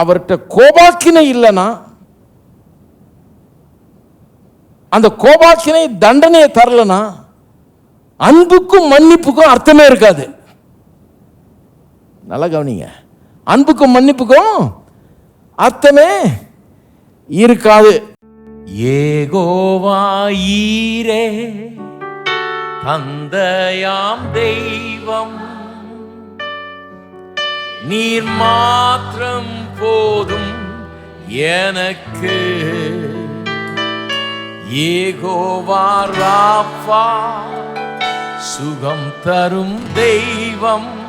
அவர்கிட்ட கோபாக்கினை இல்லைன்னா அந்த கோபாக்கினை தண்டனையை தரலனா அன்புக்கும் மன்னிப்புக்கும் அர்த்தமே இருக்காது. நல்லா கவனிங்க. அன்புக்கும் மன்னிப்புக்கும் அர்த்தமே இருக்காது. ஏகோவாயீரே தந்தையாம் தெய்வம் நீர் மாத்திரம் போதும் எனக்கு. ஏகோவாராப்பா சுகம் தரும் தெய்வம்.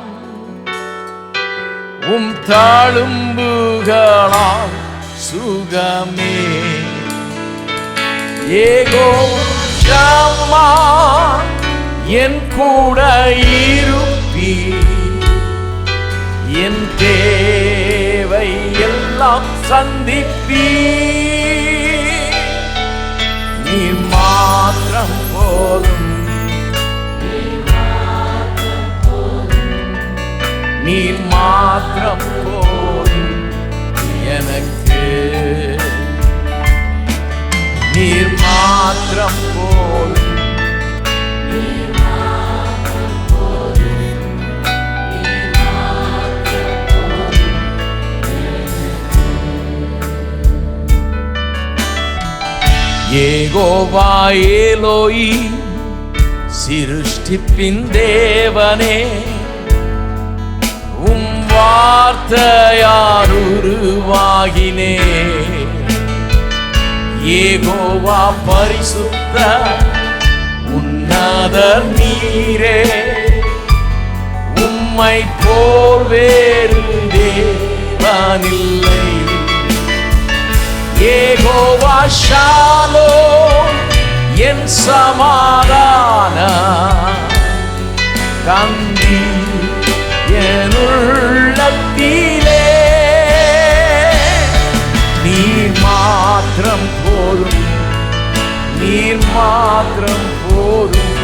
உம் தாழும்புகளால் சுகமே. ஏகோ ஷம்மா என் கூட இருப்பீர். என் தேவை எல்லாம் சந்திப்பீ நீ மாத்திரம் போதும். யகோவா ஏலோயி சிருஷ்டிப்பின் தேவனே உம் வார்த்தையார் உருவாகினே ஏகோவா பரிசுத்த உன்னதர் நீரே உம்மை போல் வேறு தேவனில்லை ஏகோவா ஷாலோ என் சமாதான தந்தி என்னுள்ளத்திலே நீர் மாத்திரம் போதும் நீர் மாத்திரம் போதும்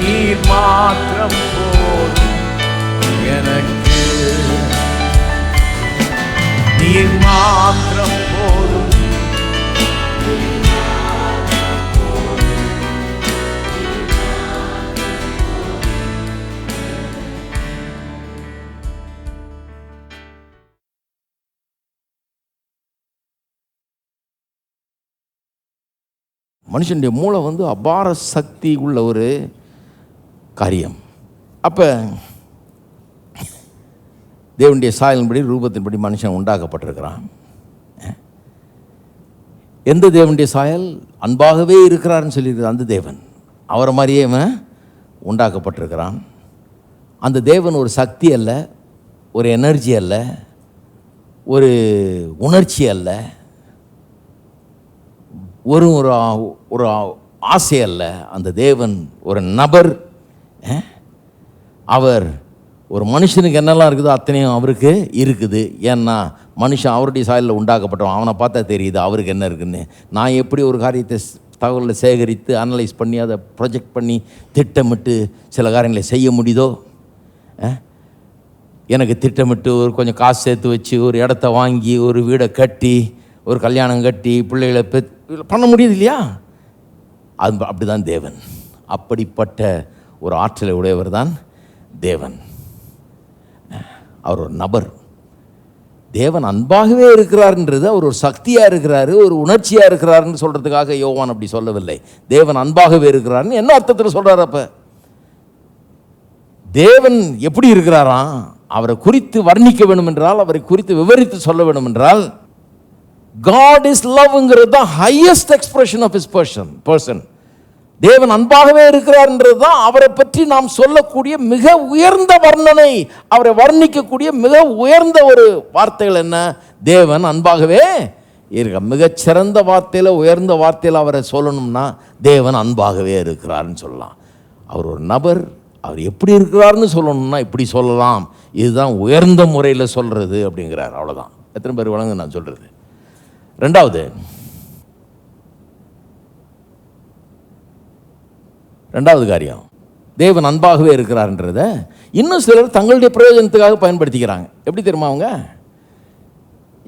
நீர் மாத்திரம் போதும் எனக்கு. நீர் மாத்திரம் மனுஷனுடைய மூளை வந்து அபார சக்தி உள்ள ஒரு காரியம். அப்போ தேவனுடைய சாயலின்படி ரூபத்தின்படி மனுஷன் உண்டாக்கப்பட்டிருக்கிறான். எந்த தேவனுடைய சாயல்? அன்பாகவே இருக்கிறாருன்னு சொல்லியிருக்கிற அந்த தேவன். அவரை மாதிரியே இவன் உண்டாக்கப்பட்டிருக்கிறான். அந்த தேவன் ஒரு சக்தி அல்ல ஒரு எனர்ஜி அல்ல ஒரு உணர்ச்சி அல்ல. ஒரு ஒரு ஒரு ஆசை அல்ல. அந்த தேவன் ஒரு நபர் அவர் ஒரு மனுஷனுக்கு என்னெல்லாம் இருக்குதோ அத்தனையும் அவருக்கு இருக்குது. ஏன்னா மனுஷன் அவருடைய சாயலில் உண்டாக்கப்பட்டவன். அவனை பார்த்தா தெரியுது அவருக்கு என்ன இருக்குன்னு. நான் எப்படி ஒரு காரியத்தை தகவலை சேகரித்து அனலைஸ் பண்ணி அதை ப்ரொஜெக்ட் பண்ணி திட்டமிட்டு சில காரியங்களை செய்ய முடியுதோ? எனக்கு திட்டமிட்டு ஒரு கொஞ்சம் காசு சேர்த்து வச்சு ஒரு இடத்த வாங்கி ஒரு வீடை கட்டி ஒரு கல்யாணம் கட்டி பிள்ளைகளை பெ பண்ண முடியுது இல்லையா அது அப்படி தான் தேவன். அப்படிப்பட்ட ஒரு ஆற்றலை உடையவர் தான் தேவன். அவர் ஒரு நபர். தேவன் அன்பாகவே இருக்கிறார்ன்றது அவர் ஒரு சக்தியாக இருக்கிறாரு ஒரு உணர்ச்சியாக இருக்கிறாருன்னு சொல்கிறதுக்காக யோவான் அப்படி சொல்லவில்லை. தேவன் அன்பாகவே இருக்கிறாருன்னு என்ன அர்த்தத்தில் சொல்கிறார் அப்போ? தேவன் எப்படி இருக்கிறாராம்? அவரை குறித்து வர்ணிக்க வேண்டும் என்றால் அவரை குறித்து விவரித்து சொல்ல வேண்டும் என்றால் காட் இஸ் லவ்ங்கிறது தான் highest expression of is person person தேவன் அன்பாகவே இருக்கிறார்ன்றது தான் அவரை பற்றி நாம் சொல்லக்கூடிய மிக உயர்ந்த வர்ணனை அவரை வர்ணிக்கக்கூடிய மிக உயர்ந்த ஒரு வார்த்தைகள் என்ன? தேவன் அன்பாகவே இருக்க மிகச்சிறந்த வார்த்தையில் உயர்ந்த வார்த்தையில் அவரை சொல்லணும்னா தேவன் அன்பாகவே இருக்கிறார்னு சொல்லலாம். அவர் ஒரு நபர் அவர் எப்படி இருக்கிறார்னு சொல்லணும்னா இப்படி சொல்லலாம். இதுதான் உயர்ந்த முறையில் சொல்கிறது அப்படிங்கிறார். அவ்வளோதான் எத்தனை பேர் வழங்க நான் சொல்கிறது ரெண்டாவது. ரெண்டாவது காரியம். தேவன் அன்பாகவே இருக்கிறார்ன்றத இன்னும் சிலர் தங்களுடைய பிரயோஜனத்துக்காக பயன்படுத்திக்கிறாங்க. எப்படி தெரியுமா அவங்க?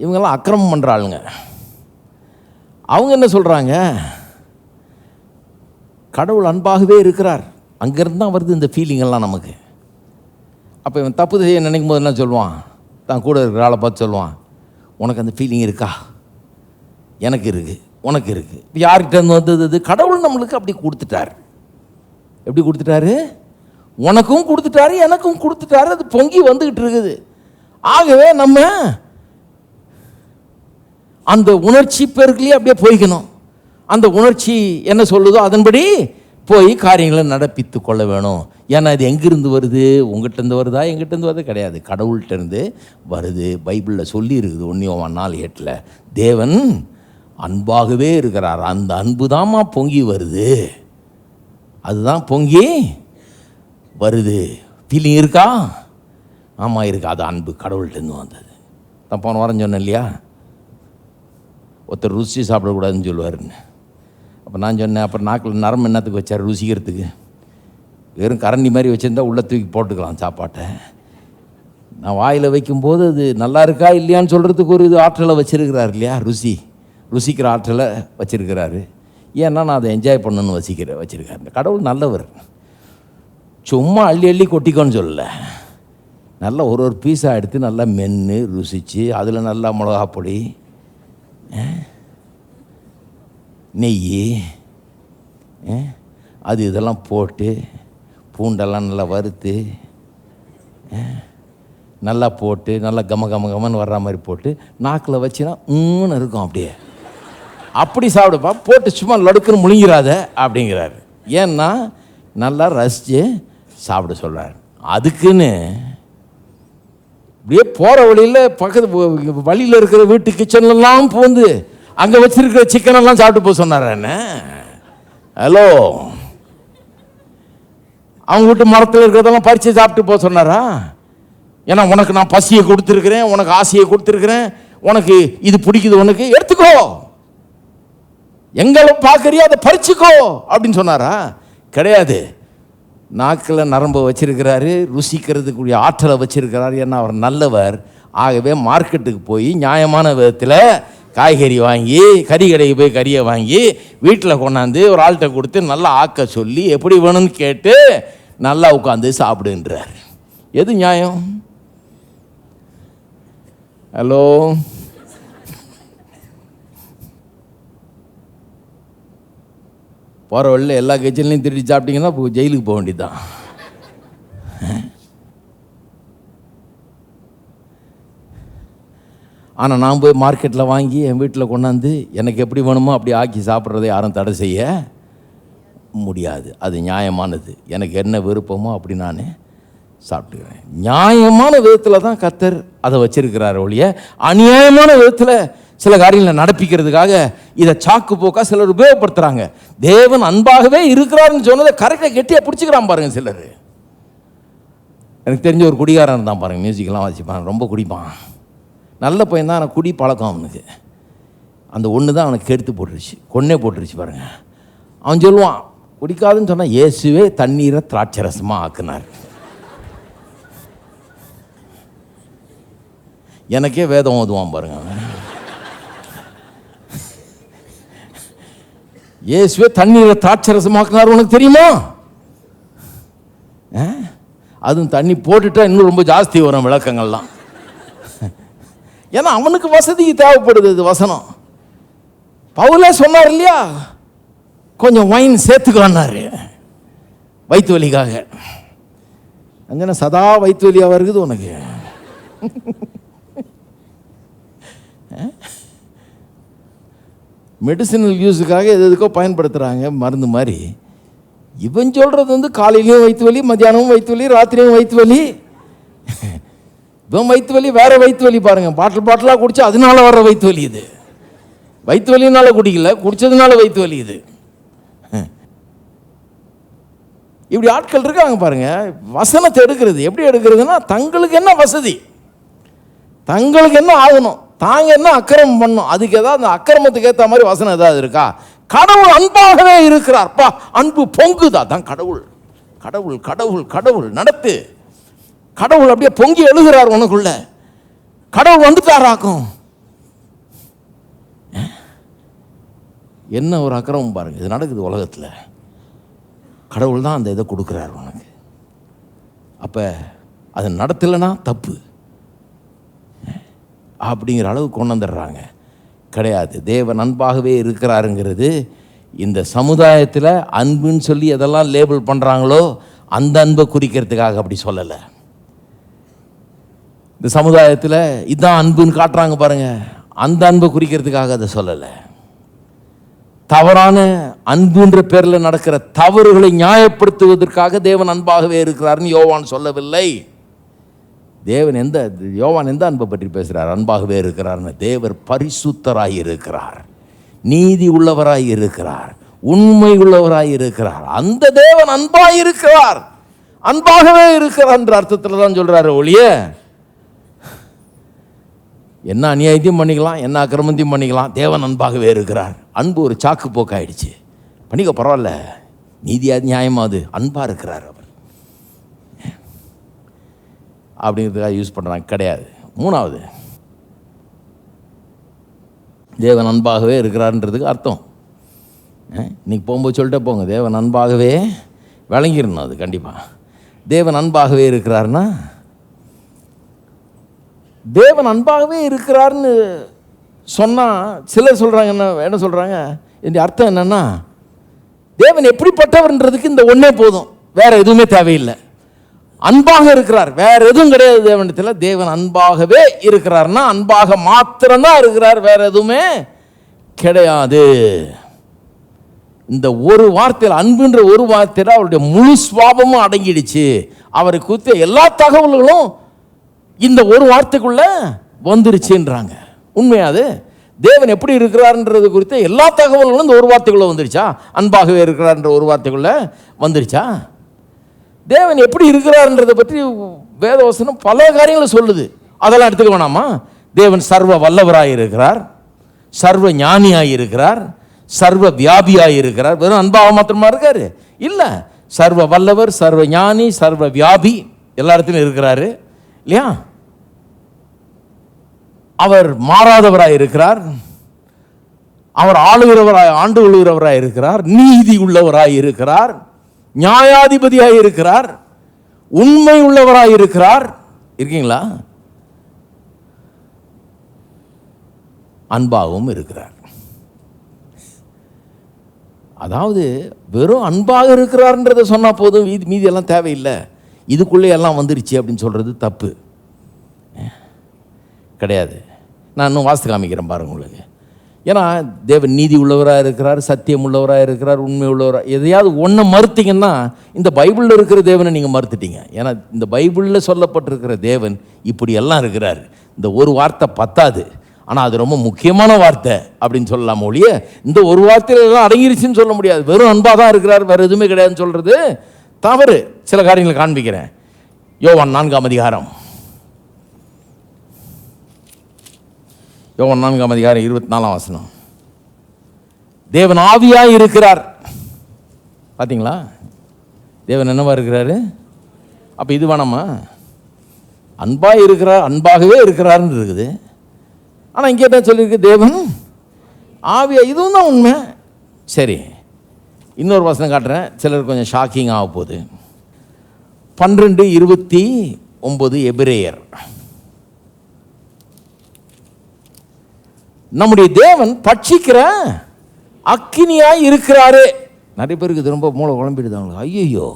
இவங்கெல்லாம் அக்கிரமம் பண்ணுற ஆளுங்க. அவங்க என்ன சொல்கிறாங்க கடவுள் அன்பாகவே இருக்கிறார். அங்கேருந்து தான் வருது இந்த ஃபீலிங்கெல்லாம் நமக்கு. அப்போ இவன் தப்பு செய்ய நினைக்கும் போது என்ன சொல்லுவான்? தான் கூட இருக்கிற ஆளை பார்த்து சொல்லுவான் உனக்கு அந்த ஃபீலிங் இருக்கா? எனக்கு இருக்குது உனக்கு இருக்குது இப்போ யார்கிட்ட வந்தது இது? கடவுள் நம்மளுக்கு அப்படி கொடுத்துட்டார். எப்படி கொடுத்துட்டாரு? உனக்கும் கொடுத்துட்டாரு எனக்கும் கொடுத்துட்டாரு. அது பொங்கி வந்துக்கிட்டு இருக்குது. ஆகவே நம்ம அந்த உணர்ச்சி பெருக்கிலேயே அப்படியே போய்க்கணும். அந்த உணர்ச்சி என்ன சொல்லுதோ அதன்படி போய் காரியங்களை நடப்பித்து கொள்ள வேணும். ஏன்னா இது எங்கிருந்து வருது? உங்கள்கிட்டருந்து வருதா? எங்கிட்டேருந்து வருது கிடையாது. கடவுள்கிட்டருந்து வருது. பைபிளில் சொல்லி இருக்குது ஒன்றியம் நாள் எட்டில் தேவன் அன்பாகவே இருக்கிறார். அந்த அன்பு தாம்மா பொங்கி வருது. அதுதான் பொங்கி வருது. ஃபீலிங் இருக்கா? ஆமாம் இருக்கா. அது அன்பு கடவுள்கிட்டருந்து வந்தது. தான் போன வாரம் சொன்னேன் இல்லையா? ஒருத்தர் ருசி சாப்பிடக்கூடாதுன்னு சொல்லுவாருன்னு. அப்போ நான் சொன்னேன் அப்புறம் நாக்கில் நரம்பு என்னத்துக்கு வச்சார் ருசிக்கிறதுக்கு? வெறும் கரண்டி மாதிரி வச்சுருந்தா உள்ளே தூக்கி போட்டுக்கலாம் சாப்பாட்டை. நான் வாயில் வைக்கும்போது அது நல்லா இருக்கா இல்லையான்னு சொல்கிறதுக்கு ஒரு இது ஆற்றலை வச்சுருக்கிறார் இல்லையா ருசி? ருசிக்கிற ஆற்றலை வச்சிருக்கிறாரு. ஏன்னா நான் அதை என்ஜாய் பண்ணணும்னு வசிக்கிற வச்சிருக்காரு. இந்த கடவுள் நல்லவர். சும்மா அள்ளி அள்ளி கொட்டிக்கோன்னு சொல்லலை. நல்லா ஒரு ஒரு பீஸாக எடுத்து நல்லா மென்று ருசித்து அதில் நல்லா மிளகா பொடி நெய் அது இதெல்லாம் போட்டு பூண்டெல்லாம் நல்லா வறுத்து நல்லா போட்டு நல்லா கம கம கமன்னு வர்ற மாதிரி போட்டு நாக்கில் வச்சுனா ஊன்னு இருக்கும் அப்படியே. அப்படி சாப்பிடுப்பா போட்டு சும்மா லடுக்குன்னு முழுங்கிறாத அப்படிங்கிறாரு. ஏன்னா நல்லா ரசித்து சாப்பிட சொல்கிறார் அதுக்குன்னு இப்படியே போகிற வழியில் பக்கத்து வழியில் இருக்கிற வீட்டு கிச்சன்லாம் பூந்து அங்கே வச்சிருக்கிற சிக்கன் எல்லாம் சாப்பிட்டு போக சொன்னார் என்ன? ஹலோ அவங்க வீட்டு மரத்தில் இருக்கிறதெல்லாம் பறித்து சாப்பிட்டு போக சொன்னாரா? ஏன்னா உனக்கு நான் பசியை கொடுத்துருக்குறேன் உனக்கு ஆசையை கொடுத்துருக்குறேன் உனக்கு இது பிடிக்குது உனக்கு எடுத்துக்கோ. எங்களை பார்க்குறியோ அதை பறிச்சுக்கோ. அப்படின்னு சொன்னாரா? கிடையாது. நாக்கில் நரம்பை வச்சிருக்கிறாரு ருசிக்கிறதுக்குரிய ஆற்றலை வச்சிருக்கிறாரு ஏன்னா அவர் நல்லவர். ஆகவே மார்க்கெட்டுக்கு போய் நியாயமான விதத்தில் காய்கறி வாங்கி கறி கடைக்கு போய் கறியை வாங்கி வீட்டில் கொண்டாந்து ஒரு ஆள்கிட்ட கொடுத்து நல்லா ஆக்க சொல்லி எப்படி வேணும்னு கேட்டு நல்லா உட்காந்து சாப்பிடுன்றார். எது நியாயம்? ஹலோ? போகிற வழியில் எல்லா கிச்சன்லையும் திருடி சாப்பிட்டீங்கன்னா இப்போ ஜெயிலுக்கு போக வேண்டியதுதான். ஆனால் நான் போய் மார்க்கெட்டில் வாங்கி என் வீட்டில் கொண்டாந்து எனக்கு எப்படி வேணுமோ அப்படி ஆக்கி சாப்பிட்றதை யாரும் தடை செய்ய முடியாது. அது நியாயமானது. எனக்கு என்ன விருப்பமோ அப்படி நான் சாப்பிட்டுக்கிறேன். நியாயமான விதத்தில் தான் கத்தர் அதை வச்சிருக்கிறார் ஒழிய அநியாயமான விதத்தில் சில காரியங்களை நடப்பிக்கிறதுக்காக இதை சாக்கு போக்கா சிலர் உபயோகப்படுத்துகிறாங்க தேவன் அன்பாகவே இருக்கிறாருன்னு சொன்னதை கரெக்டாக கெட்டியாக பிடிச்சிக்கிறான் பாருங்க சிலர். எனக்கு தெரிஞ்ச ஒரு குடிகாரன் தான் பாருங்க மியூசிக்கெல்லாம் வச்சுப்பான் ரொம்ப குடிப்பான். நல்ல பையன் தான் ஆனால் குடி பழக்கம் அவனுக்கு. அந்த ஒன்று தான் அவனுக்கு கெடுத்து போட்டுருச்சு கொன்னே போட்டுருச்சு பாருங்க. அவன் சொல்லுவான் குடிக்காதுன்னு சொன்னால் இயேசுவே தண்ணீரை திராட்சரசமாக ஆக்குனார். எனக்கே வேதம் ஓதுவான் பாருங்க இயேசுவே தண்ணீரை திராட்சரசமாக்குனார் உனக்கு தெரியுமா? அதுவும் தண்ணி போட்டுட்டா இன்னும் ரொம்ப ஜாஸ்தி வரும் விளக்கங்கள்லாம். ஏன்னா அவனுக்கு வசதி தேவைப்படுது இது வசனம். பவுலே சொன்னார் இல்லையா? கொஞ்சம் ஒயின் சேர்த்துக்கானாரு வயிற்று வலிக்காக அங்கே சதா வயிற்று வலியாக இருக்குது உனக்கு. மெடிசினல் யூஸுக்காக எது எதுக்கோ பயன்படுத்துகிறாங்க மருந்து மாதிரி. இவன் சொல்கிறது வந்து காலையிலையும் வயிற்று வலி மத்தியானமும் வயிற்று வலி ராத்திரியும் வயிற்று வலி. இவன் வயிற்று வலி வேறு வயிற்று வலி பாருங்க. பாட்டில் பாட்டிலாக குடிச்சு அதனால வர்ற வயிற்று வலி இது. வயிற்று வலினால குடிக்கல குடித்ததுனால வயிற்று வலி இது. இப்படி ஆட்கள் இருக்காங்க பாருங்க. வசனத்தை எடுக்கிறது. எப்படி எடுக்கிறதுனா தங்களுக்கு என்ன வசதி? தங்களுக்கு என்ன ஆகணும்? தாங்க என்ன அக்கிரமம் பண்ணும்? அதுக்கு ஏதாவது அந்த அக்கிரமத்துக்கு ஏற்ற மாதிரி வசனம் ஏதாவது இருக்கா? கடவுள் அன்பாகவே இருக்கிறார். பா அன்பு பொங்குதா? தான் கடவுள். கடவுள் கடவுள் கடவுள். நடத்து. கடவுள் அப்படியே பொங்கி எழுகிறார் உனக்குள்ள. கடவுள் வந்துட்டாராக்கும் என்ன ஒரு அக்கிரமம் பாருங்க. இது நடக்குது உலகத்தில். கடவுள் தான் அந்த இதை கொடுக்குறாரு உனக்கு. அப்போ அது நடத்தலைன்னா தப்பு. அப்படிங்கிற அளவுக்கு கொண்டு வந்துடுறாங்க கிடையாது. தேவன் அன்பாகவே இருக்கிறாருங்கிறது இந்த சமுதாயத்தில் அன்புன்னு சொல்லி எதெல்லாம் லேபிள் பண்ணுறாங்களோ அந்த அன்பை குறிக்கிறதுக்காக அப்படி சொல்லலை. இந்த சமுதாயத்தில் இதான் அன்புன்னு காட்டுறாங்க பாருங்கள் அந்த அன்பை குறிக்கிறதுக்காக அதை சொல்லலை. தவறான அன்புன்ற பேரில் நடக்கிற தவறுகளை நியாயப்படுத்துவதற்காக தேவன் அன்பாகவே இருக்கிறார்னு யோவான் சொல்லவில்லை. தேவன் எந்த யோவான் எந்த அன்பை பற்றி பேசுகிறார்? அன்பாகவே இருக்கிறார்னு தேவர் பரிசுத்தராய் இருக்கிறார். நீதி உள்ளவராய் இருக்கிறார். உண்மை உள்ளவராய் இருக்கிறார். அந்த தேவன் அன்பாய் இருக்கிறார். அன்பாகவே இருக்கிறார் என்ற அர்த்தத்தில் தான் சொல்கிறாரு ஒழிய என்ன அநியாயத்தையும் பண்ணிக்கலாம் என்ன அக்கிரமத்தையும் பண்ணிக்கலாம். தேவன் அன்பாகவே இருக்கிறார். அன்பு ஒரு சாக்கு போக்காயிடுச்சு. பண்ணிக்க பரவாயில்ல. நீதியாக நியாயமாது அன்பாக இருக்கிறார் அவர். அப்படிங்கிறதுக்காக யூஸ் பண்ணுறாங்க கிடையாது. மூணாவது தேவன் அன்பாகவே இருக்கிறாருன்றதுக்கு அர்த்தம். இன்றைக்கி போகும்போது சொல்லிட்டே போங்க. தேவன் அன்பாகவே விளங்கிடணும் அது கண்டிப்பாக தேவன் அன்பாகவே இருக்கிறாருன்னா தேவன் அன்பாகவே இருக்கிறாருன்னு சொன்னால் சிலர் சொல்கிறாங்க என்ன என்ன சொல்கிறாங்க என்னுடைய அர்த்தம் என்னன்னா தேவன் எப்படிப்பட்டவர்ன்றதுக்கு இந்த ஒன்றே போதும். வேறு எதுவுமே தேவையில்லை. அன்பாக இருக்கிறார். வேற எதுவும் கிடையாது தேவனிடத்தில். தேவன் அன்பாகவே இருக்கிறார்னா அன்பாக மாத்திரம்தான் இருக்கிறார். வேற எதுவுமே கிடையாது. இந்த ஒரு வார்த்தையில் அன்புன்ற ஒரு வார்த்தையில் அவருடைய முழு சுவாபமும் அடங்கிடுச்சு. அவரை குறித்த எல்லா தகவல்களும் இந்த ஒரு வார்த்தைக்குள்ள வந்துருச்சுன்றாங்க. உண்மையாது தேவன் எப்படி இருக்கிறார்ன்றது குறித்த எல்லா தகவல்களும் இந்த ஒரு வார்த்தைக்குள்ள வந்துருச்சா? அன்பாகவே இருக்கிறார்ன்ற ஒரு வார்த்தைக்குள்ள வந்துருச்சா? தேவன் எப்படி இருக்கிறார்ன்றதை பற்றி வேதவசனம் பல காரியங்களை சொல்லுது. அதெல்லாம் எடுத்துக்க வேணாமா? தேவன் சர்வ வல்லவராக இருக்கிறார் சர்வ ஞானியாய் இருக்கிறார் சர்வ வியாபியாய் இருக்கிறார். வெறும் அன்பாக மாத்திரமா இருக்கார்? இல்லை. சர்வ வல்லவர் சர்வ ஞானி சர்வ வியாபி எல்லா இடத்துலையும் இருக்கிறாரு. இல்லையா? அவர் மாறாதவராக இருக்கிறார். அவர் ஆளுகிறவராய் ஆண்டு கொள்கிறவராய் இருக்கிறார். நீதி உள்ளவராய் இருக்கிறார். நியாயாதிபதியாக இருக்கிறார் உண்மை உள்ளவராக இருக்கிறார். இருக்கீங்களா? அன்பாகவும் இருக்கிறார். அதாவது வெறும் அன்பாக இருக்கிறார்ன்றதை சொன்னால் போதும் மீதி மீதி எல்லாம் தேவையில்லை. இதுக்குள்ளே எல்லாம் வந்துருச்சு அப்படின்னு சொல்கிறது தப்பு. கிடையாது. நான் இன்னும் வாஸ்து காமிக்கிறேன் பாருங்க உங்களுக்கு. ஏன்னா தேவன் நீதி உள்ளவராக இருக்கிறார் சத்தியம் உள்ளவராக இருக்கிறார் உண்மை உள்ளவராக எதையாவது ஒன்றை மறுத்தீங்கன்னா இந்த பைபிளில் இருக்கிற தேவனை நீங்கள் மறுத்துட்டீங்க. ஏன்னா இந்த பைபிளில் சொல்லப்பட்டிருக்கிற தேவன் இப்படி எல்லாம் இருக்கிறார். இந்த ஒரு வார்த்தை பத்தாது. ஆனால் அது ரொம்ப முக்கியமான வார்த்தை அப்படின்னு சொல்லலாம் ஒழிய இந்த ஒரு வார்த்தையில் எல்லாம் அடங்கிருச்சுன்னு சொல்ல முடியாது. வெறும் அன்பாக தான் இருக்கிறார் வேறு எதுவுமே கிடையாதுன்னு சொல்கிறது தவறு. சில காரியங்களை காண்பிக்கிறேன். யோவான் நான்காம் அதிகாரம். யோவான் நான்காம் அதிகாரம் இருபத்தி நாலாம் வசனம். தேவன் ஆவியாக இருக்கிறார். பார்த்தீங்களா தேவன் என்னவா இருக்கிறாரு? அப்போ இது வேணாமா அன்பாக இருக்கிறார் அன்பாகவே இருக்கிறாருன்னு இருக்குது. ஆனால் இங்கே என்ன சொல்லியிருக்கு? தேவன் ஆவியா இதுவும் தான் உண்மை. சரி இன்னொரு வசனம் காட்டுறேன். சிலர் கொஞ்சம் ஷாக்கிங் ஆக போகுது. பன்னிரெண்டு இருபத்தி ஒம்பது எபிரேயர். நம்முடைய தேவன் பட்சிக்கிற அக்கினியாய் இருக்கிறாரு. நிறைய பேருக்கு இது ரொம்ப மூளை குழம்பிடுது அவங்களுக்கு.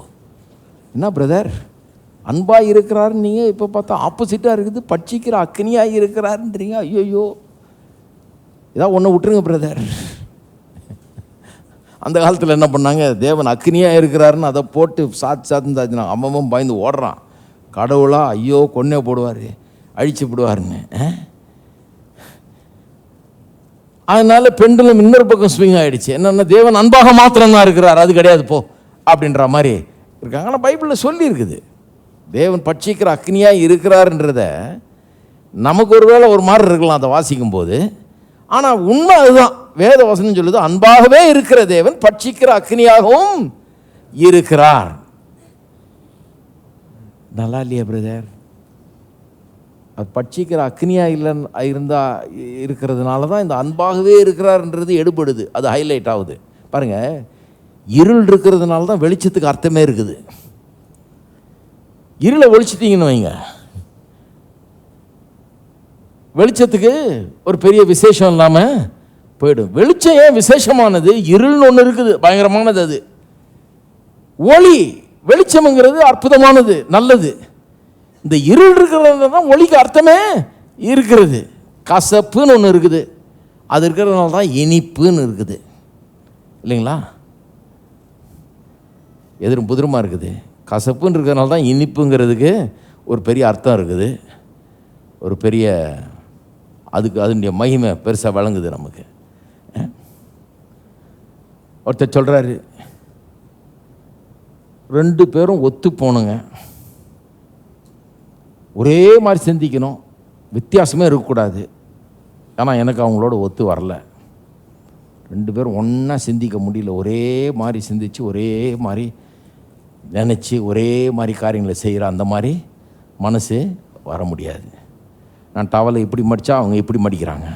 என்ன பிரதர்? அன்பாக இருக்கிறாருன்னு நீங்கள் இப்போ பார்த்தா ஆப்போசிட்டாக இருக்குது. பட்சிக்கிற அக்னியாக இருக்கிறாருன்றீங்க. ஐயோ இதான் ஒன்று விட்டுருங்க பிரதர். அந்த காலத்தில் என்ன பண்ணாங்க? தேவன் அக்னியாக இருக்கிறாருன்னு அதை போட்டு சாத்து சாத்துன்னு சாத்தினா அம்மமும் பயந்து ஓடுறான். கடவுளாக ஐயோ கொன்னே போடுவார். அழிச்சு போடுவாருன்னு ஆ? அதனால பெண்டுலும் இன்னொரு பக்கம் ஸ்விங் ஆகிடுச்சு என்னன்னா தேவன் அன்பாக மாத்திரம்தான் இருக்கிறார். அது கிடையாது போ அப்படின்ற மாதிரி இருக்காங்க. ஆனால் பைபிளில் சொல்லியிருக்குது. தேவன் பட்சிக்கிற அக்னியாக இருக்கிறாருன்றத நமக்கு ஒரு வேளை ஒரு மாதிரி இருக்கலாம் அதை வாசிக்கும் போது ஆனால் உண்மை அதுதான். வேத வசனம் சொல்லுது அன்பாகவே இருக்கிற தேவன் பட்சிக்கிற அக்னியாகவும் இருக்கிறார். நல்லா இல்லையா பிரதர் அது பட்சிக்கிற அக்னியாக இல்லைன்னு இருந்தால் இருக்கிறதுனால தான் இந்த அன்பாகவே இருக்கிறார்ன்றது எடுபடுது. அது ஹைலைட் ஆகுது. பாருங்க இருள் இருக்கிறதுனால தான் வெளிச்சத்துக்கு அர்த்தமே இருக்குது. இருளை ஒழிச்சிட்டிங்கன்னு வைங்க. வெளிச்சத்துக்கு ஒரு பெரிய விசேஷம் இல்லாமல் போயிடும். வெளிச்சம் ஏன் விசேஷமானது? இருள்னு ஒன்று இருக்குது. பயங்கரமானது அது. ஒளி வெளிச்சம்ங்கிறது அற்புதமானது நல்லது. இந்த இருள் இருக்கிறதுல தான் ஒளிக்கு அர்த்தமே இருக்கிறது. கசப்புன்னு ஒன்று இருக்குது. அது இருக்கிறதுனால தான் இனிப்புன்னு இருக்குது. இல்லைங்களா? எதிரும் புதிரமாக இருக்குது. கசப்புன்னு இருக்கிறதுனால தான் இனிப்புங்கிறதுக்கு ஒரு பெரிய அர்த்தம் இருக்குது. ஒரு பெரிய அதுக்கு அதனுடைய மகிமை பெருசாக வழங்குது நமக்கு. ஒருத்தர் சொல்கிறாரு ரெண்டு பேரும் ஒத்து போனுங்க ஒரே மாதிரி சிந்திக்கணும். வித்தியாசமே இருக்கக்கூடாது. ஆனால் எனக்கு அவங்களோட ஒத்து வரல. ரெண்டு பேரும் ஒன்றா சிந்திக்க முடியல. ஒரே மாதிரி சிந்திச்சு ஒரே மாதிரி நினச்சி ஒரே மாதிரி காரியங்களை செய்கிற அந்த மாதிரி மனசு வர முடியாது. நான் டவலை இப்படி மடித்தா அவங்க இப்படி மடிக்கிறாங்க.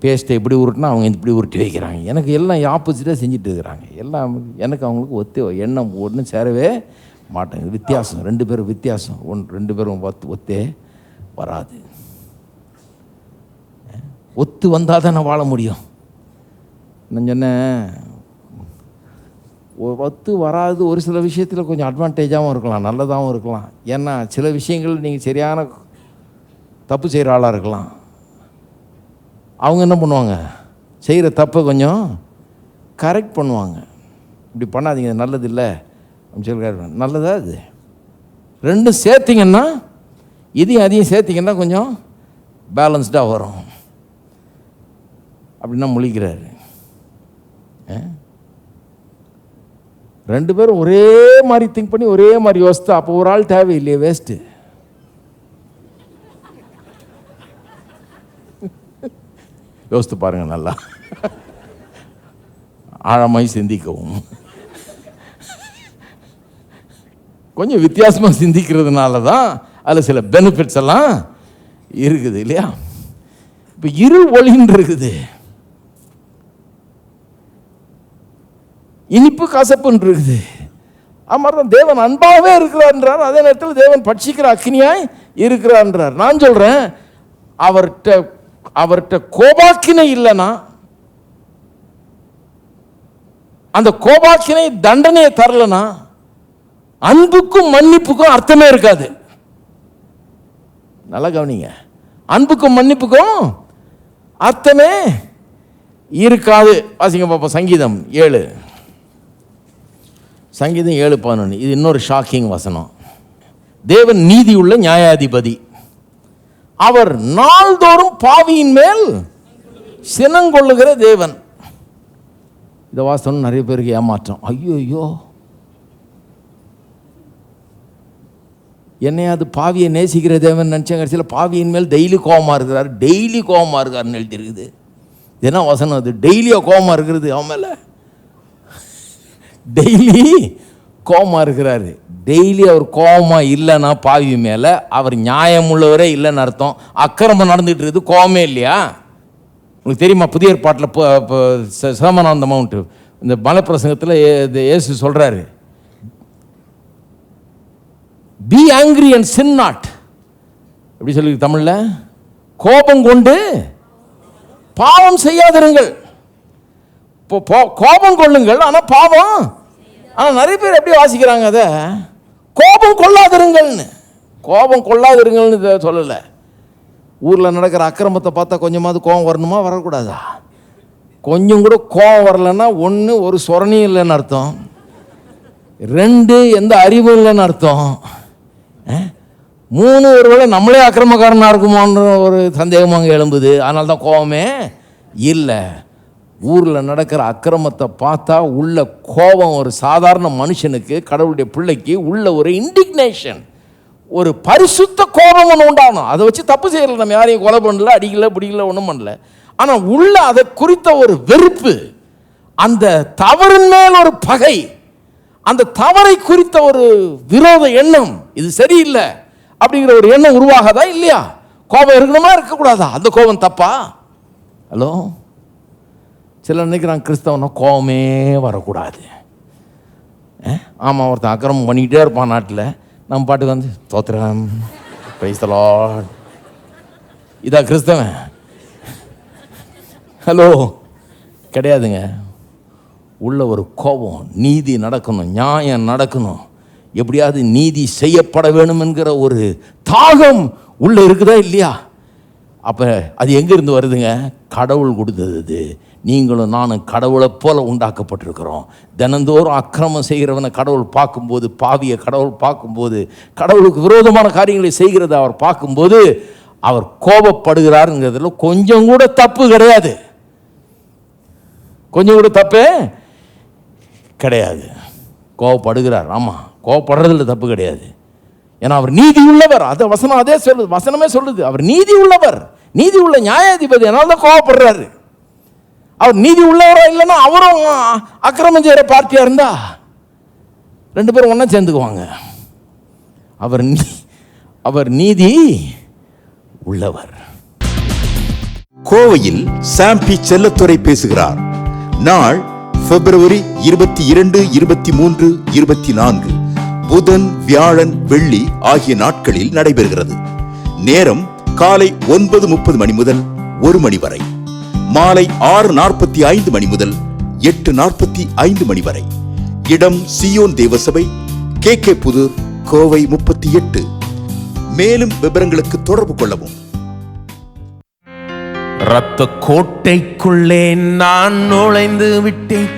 பேஸ்ட்டை இப்படி உருட்டினா அவங்க இப்படி உருட்டி வைக்கிறாங்க. எனக்கு எல்லாம் ஆப்போசிட்டாக செஞ்சுட்டு இருக்கிறாங்க. எல்லாம் எனக்கு அவங்களுக்கு ஒத்து எண்ணம் ஒன்றும் சேரவே மாட்டேங்குது வித்தியாசம். ரெண்டு பேரும் வித்தியாசம். ஒன் ரெண்டு பேரும் ஒத்து ஒத்தே வராது. ஒத்து வந்தால் தான் நான் வாழ முடியும். நான் சொன்னேன் ஒத்து வராது ஒரு சில விஷயத்தில் கொஞ்சம் அட்வான்டேஜாகவும் இருக்கலாம் நல்லதாகவும் இருக்கலாம். ஏன்னா சில விஷயங்கள் நீங்கள் சரியான தப்பு செய்கிற ஆளாக இருக்கலாம். அவங்க என்ன பண்ணுவாங்க? செய்கிற தப்பை கொஞ்சம் கரெக்ட் பண்ணுவாங்க. இப்படி பண்ணாதீங்க நல்லது இல்லை. அப்படின்னு சொல்லி நல்லதா இது? ரெண்டும் சேர்த்திங்கன்னா இதையும் அதையும் சேர்த்திங்கன்னா கொஞ்சம் பேலன்ஸ்டாக வரும். அப்படின்னா முழிக்கிறாரு. ஆ? ரெண்டு பேரும் ஒரே மாதிரி திங்க் பண்ணி ஒரே மாதிரி யோசித்தா அப்போ ஒரு ஆள் தேவையில்லையே வேஸ்ட்டு யோசித்து பாருங்கள் நல்லா. ஆழமாய் சிந்திக்கவும். கொஞ்சம் வித்தியாசமாக சிந்திக்கிறதுனால தான் அதில் சில பெனிஃபிட்ஸ் எல்லாம் இருக்குது இல்லையா? இப்போ இருள் ஒளின்னு இருக்குது. இனிப்பு கசப்புன்னு இருக்குது. அது தான் தேவன் அன்பாகவே இருக்கிறான்றார் அதே நேரத்தில் தேவன் பட்சிக்கிற அக்னியாய் இருக்கிறான்றார் நான் சொல்கிறேன் அவர்கிட்ட அவர்கிட்ட கோபாக்கினை இல்லைன்னா அந்த கோபாக்கினை தண்டனையை தரலனா அன்புக்கும் மன்னிப்புக்கும் அர்த்தமே இருக்காது. நல்லா கவனிங்க. அன்புக்கும் மன்னிப்புக்கும் அர்த்தமே இருக்காது. வாசிங்க பாப்போம். சங்கீதம் ஏழு. சங்கீதம் ஏழு பதினொன்று இது இன்னொரு ஷாக்கிங் வசனம். தேவன் நீதியுள்ள நியாயாதிபதி. அவர் நாள்தோறும் பாவியின் மேல் சினங்கொள்ளுகிற தேவன். இதை வாசனம் நிறைய பேருக்கு ஏமாற்றம். ஐயோ ஐயோ என்னையாவது பாவியை நேசிக்கிற தேவன் நினச்சேன் கடைசியில் பாவியின் மேல் டெய்லி கோபமாக இருக்கிறார். டெய்லி கோபமாக இருக்காருன்னு எழுதியிருக்குது என்ன வசனம் அது? டெய்லியாக கோபமாக இருக்கிறது அவன் மேலே? டெய்லி கோபமாக இருக்கிறாரு. டெய்லி அவர் கோபமாக இல்லைன்னா பாவி மேலே அவர் நியாயம் உள்ளவரே இல்லைன்னு அர்த்தம். அக்கிரமம் நடந்துகிட்டு இருக்குது கோபமே இல்லையா? உங்களுக்கு தெரியுமா புதிய ஏற்பாட்டில் சேமனாந்த மவுண்ட்டு இந்த மலைப்பிரசங்கத்தில் இயேசு சொல்கிறாரு be angry and sin not எப்படி சொல்லி தமிழில்? கோபம் கொண்டு பாவம் செய்யாதிருங்கள். இப்போ கோபம் கொள்ளுங்கள். ஆனால் பாவம் ஆனால் நிறைய பேர் எப்படி வாசிக்கிறாங்க அதை. கோபம் கொள்ளாதிருங்கள்னு. கோபம் கொள்ளாதிருங்கள்னு இதை சொல்லலை. ஊரில் நடக்கிற அக்கிரமத்தை பார்த்தா கொஞ்சமாவது கோபம் வரணுமா வரக்கூடாதா? கொஞ்சம் கூட கோபம் வரலன்னா ஒன்று ஒரு சொரணியும் இல்லைன்னு அர்த்தம். ரெண்டு எந்த அறிவும் இல்லைன்னு அர்த்தம். மூணு மூணு ஒருவேளை நம்மளே அக்கிரமக்காரனாக இருக்குமோன்ற ஒரு சந்தேகம் அங்கே எழும்புது. அதனால தான் கோபமே இல்லை. ஊரில் நடக்கிற அக்கிரமத்தை பார்த்தா உள்ள கோபம் ஒரு சாதாரண மனுஷனுக்கு கடவுளுடைய பிள்ளைக்கு உள்ள ஒரு இண்டிக்னேஷன் ஒரு பரிசுத்த கோபம் ஒன்று உண்டாகணும். அதை வச்சு தப்பு செய்யல நம்ம யாரையும் கொலை பண்ணல அடிக்கல பிடிக்கல ஒன்றும் பண்ணல. ஆனால் உள்ள அதை குறித்த ஒரு வெறுப்பு அந்த தவறின் மேல் ஒரு பகை அந்த தவறை குறித்த ஒரு விரோத எண்ணம் இது சரியில்லை அப்படிங்கிற ஒரு எண்ணம் உருவாகாதா இல்லையா? கோபம் இருக்கணுமா இருக்கக்கூடாதா? அந்த கோபம் தப்பா? ஹலோ? சில நினைக்கிறான் கிறிஸ்தவனா கோபமே வரக்கூடாது. ஆமாம் ஒருத்தன் அக்கிரமம் பண்ணிக்கிட்டே இருப்பான் நாட்டில். நம்ம பாட்டுக்கு வந்து தோத்திரம் பிரைஸ்தலா இதா கிறிஸ்தவன். ஹலோ? கிடையாதுங்க. உள்ள ஒரு கோபம் நீதி நடக்கணும் நியாயம் நடக்கணும். எப்படியாவது நீதி செய்யப்பட வேணும் என்கிற ஒரு தாகம் உள்ள இருக்குதா இல்லையா? அப்போ அது எங்கேருந்து வருதுங்க? கடவுள் கொடுத்தது. அது நீங்களும் நானும் கடவுளை போல உண்டாக்கப்பட்டிருக்கிறோம். தினந்தோறும் அக்கிரமம் செய்கிறவனை கடவுள் பார்க்கும்போது பாவியை கடவுள் பார்க்கும்போது கடவுளுக்கு விரோதமான காரியங்களை செய்கிறத அவர் பார்க்கும்போது அவர் கோபப்படுகிறாருங்கிறதுல கொஞ்சம் கூட தப்பு கிடையாது. கொஞ்சம் கூட தப்பு கிடையாது. கோவப்படுகிறார். ஆமாம் கோவப்படுறதுல தப்பு கிடையாது. ஏன்னா அவர் நீதி உள்ளவர் அது வசனம் அதே சொல்லுது. வசனமே சொல்லுது. அவர் நீதி உள்ளவர் நீதி உள்ள நியாயாதிபதி. அதனால தான் கோவப்படுறாரு. அவர் நீதி உள்ளவரா இல்லைன்னா அவரும் அக்கிரமம் செய்கிற பார்ட்டியாக இருந்தா ரெண்டு பேரும் ஒன்றா சேர்ந்துக்குவாங்க. அவர் அவர் நீதி உள்ளவர். கோவையில் சாம்பி செல்லத்துறை பேசுகிறார். நாள் பிப்ரவரி இருபத்தி இரண்டு இருபத்தி மூன்று இருபத்தி நான்கு. புதன் வியாழன் வெள்ளி ஆகிய நாட்களில் நடைபெறுகிறது. நேரம் காலை ஒன்பது முப்பது மணி முதல் ஒரு மணி வரை. மாலை ஆறு நாற்பத்தி ஐந்து மணி முதல் எட்டு நாற்பத்தி ஐந்து மணி வரை. இடம் சியோன் தேவசபை கே கே புதூர் கோவை முப்பத்தி எட்டு. மேலும் விவரங்களுக்கு தொடர்பு கொள்ளவும். ரத்த கோட்டைக்குள்ளே நான் நுழைந்து விட்டேன்.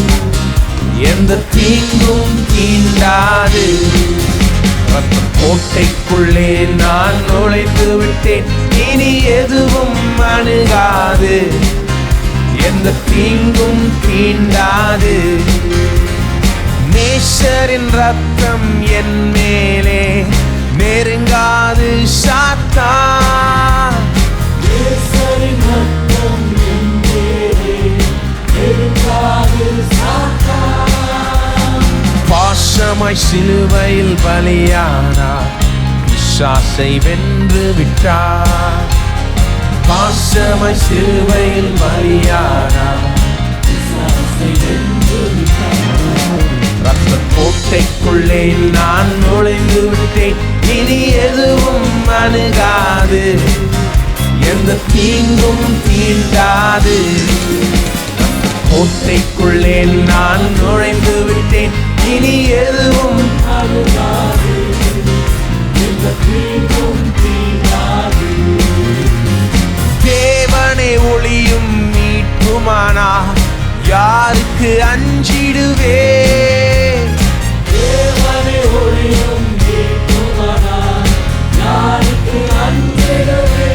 எந்த தீங்கும் தீண்டாது. ரத்த கோட்டைக்குள்ளே நான் நுழைத்து விட்டேன். இனி எதுவும் அணுகாது. எந்த தீங்கும் தீண்டாது. நேசரின் ரத்தம் என் மேலே நெருங்காது சாத்தா பாசமாய் சிலுவையில் பலியானார் பிசாசை வென்று விட்டார் பாசமாய் சிலுவையில் பலியானார் ரத்த கோட்டைக்குள்ளே நான் நுழைந்து விட்டேன் இனி எதுவும் அணுகாது எந்த தீங்கும் தீண்டாது கோட்டைக்குள்ளே நான் நுழைந்து விட்டேன் இனி எதுவும் அணுகாது எந்த தீங்கும் தீண்டாது தேவனே ஒளியும் மீட்புமானா? யாருக்கு அஞ்சிடுவே? ஒளியும் மீட்புமானா? யாருக்கு அஞ்சிடுவே?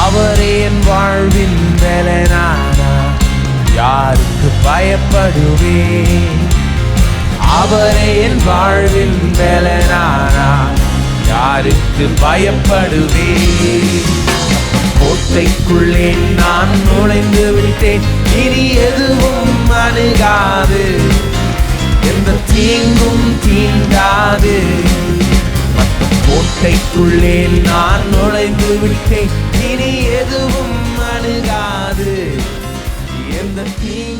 அவரே என் வாழ்வின் பலனானா யாருக்கு பயப்படுவே? அவரே என் வாழ்வின் பலனானா யாருக்கு பயப்படுவேன் கோட்டைக்குள்ளே நான் நுழைந்து விட்டேன். இனி எதுவும் அணுகாது. எந்த தீங்கும் தீண்டாது. கோட்டைக்குள்ளே நான் நுழைந்து விட்டேன். இனி எதுவும் அணுகாது. எந்த தீ